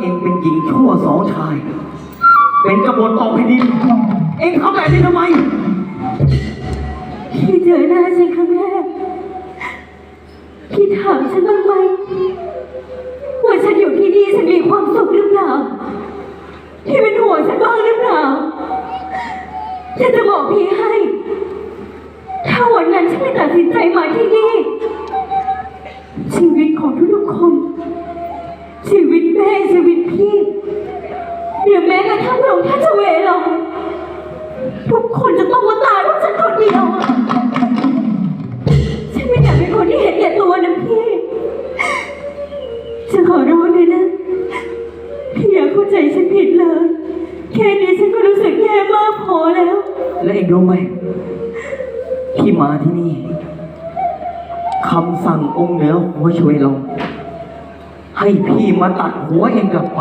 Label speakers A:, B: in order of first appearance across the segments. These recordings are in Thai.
A: เองเป็นหญิงชั่วสองชาย เป็นกบฏต่อแผ่นดิน เองทำแบบนี้ทำไม
B: พี่เจอหน้าฉันครั้งแรก พี่ถามฉันบ้างไหมว่าฉันอยู่ที่นี่ฉันมีความสุขหรือเปล่า พี่เป็นห่วงฉันบ้างหรือเปล่า ฉันจะบอกพี่ให้ ถ้าวันนั้นฉันไม่ตัดสินใจมาที่นี่ ชีวิตของทุกๆคน ชีวิตพี่หรือแม้กระทั่งพระองค์ท่านเจเวลงทุกคนจะต้องมาตายเพราะฉันคนเดียวอะฉันไม่อยากเป็นคนที่เห็นแก่ตัวนะพี่ ฉันขอร้องเลยนะ พี่อย่าเข้าใจฉันผิดเลย แค่นี้ฉันก็รู้สึกแย่มากพอแล้ว
A: และเองรู้ไหมที่มาที่นี่คำสั่งองค์เหนือหัวช่วยลง ให้พี่มาตัดหัวเองกลับไป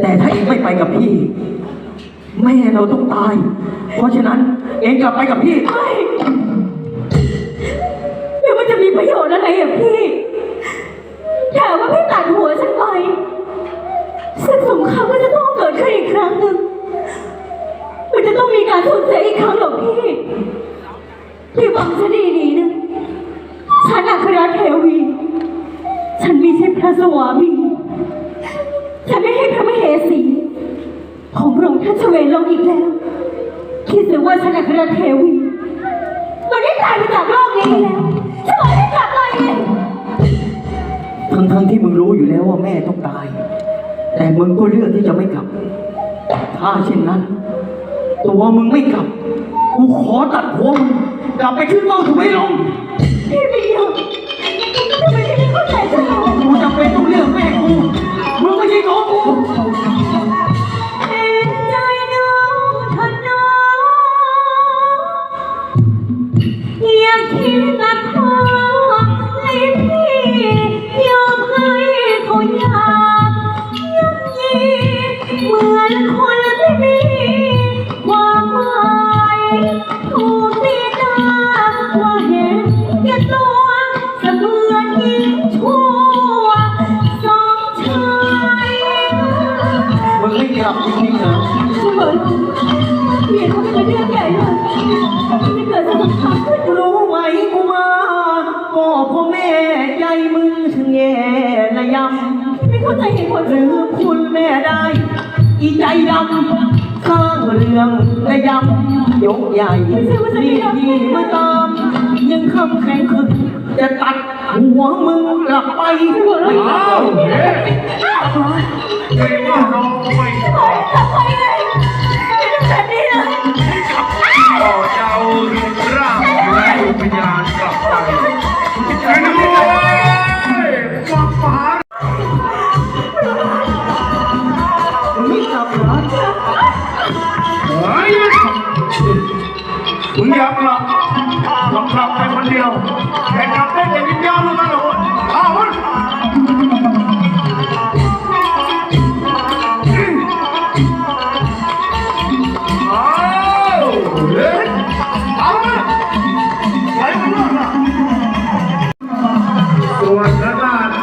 A: แต่ถ้าเองไม่ไปกับพี่ แม่เราต้องตาย เพราะฉะนั้นเองกลับไปกับพี่
B: ไม่แล้วมันจะมีประโยชน์อะไรอะพี่ถามว่าพี่ตัดหัวฉันไปศึกสงครามก็จะต้องเกิดขึ้นอีกครั้งหนึ่ง มันจะต้องมีการสูญเสียอีกครั้งหรอกพี่ พี่ฟังฉันดีๆนะ ฉันอัครเทว สวามีฉันไม่ให้พระมเหสีของพระองค์ท่านเฉวลงอีกแล้ว คิดเสียว่าฉันอัครเทวี มันได้ตายไปจากโลกนี้แล้วฉันบอกให้กลับเลย
A: ทั้งทั้งๆที่มึงรู้อยู่แล้วว่าแม่ต้องตาย แต่มึงก็เลือกที่จะไม่กลับ ถ้าเช่นนั้น ตัวมึงไม่กลับ กูขอตัดหัวมึงกลับไปขึ้นเฝ้าถูกไม่ลง
B: พี่ม่
A: กูจำเป็นต้องเลือกแม่กู มึงไม่ใช่น้องกู
B: เห็นใจน้องถนองอย่าคิดกับ มึง
A: ไม่กลับจริงๆเหรอ
B: ช่วยบอกเปลี่ยนเขาเป็นเรื่องใหญ่เลยจะเกิดสงครามขึ้น
A: รู้ไหมกูมาก็พ่อแม่ใจมึงช่างแย่ระยำ
B: ไม่เข้าใจเหตุผล
A: หรือคุณแม่ได้ อีใจดำสร้างเรื่องระยำยกใหญ่นี่ที่มาตามยังคำแข็งขึงจะตัดหัวมึงกลับไปไม่เอา
C: ไม่ว่าเราไม่
B: ขอให้กลับไปเลย ม่ต้องแบบนี้เลย
C: ต่อเจ้ารูปร่างและวิญญาณกลับไปช่วยด้วยฟังฟ้า
A: ไม่กลับเหรอ
C: เฮ้ยมึงอย่ากลับกลับไปคนเดียวแค่กลับได้แต่วิญญาณมันหรอ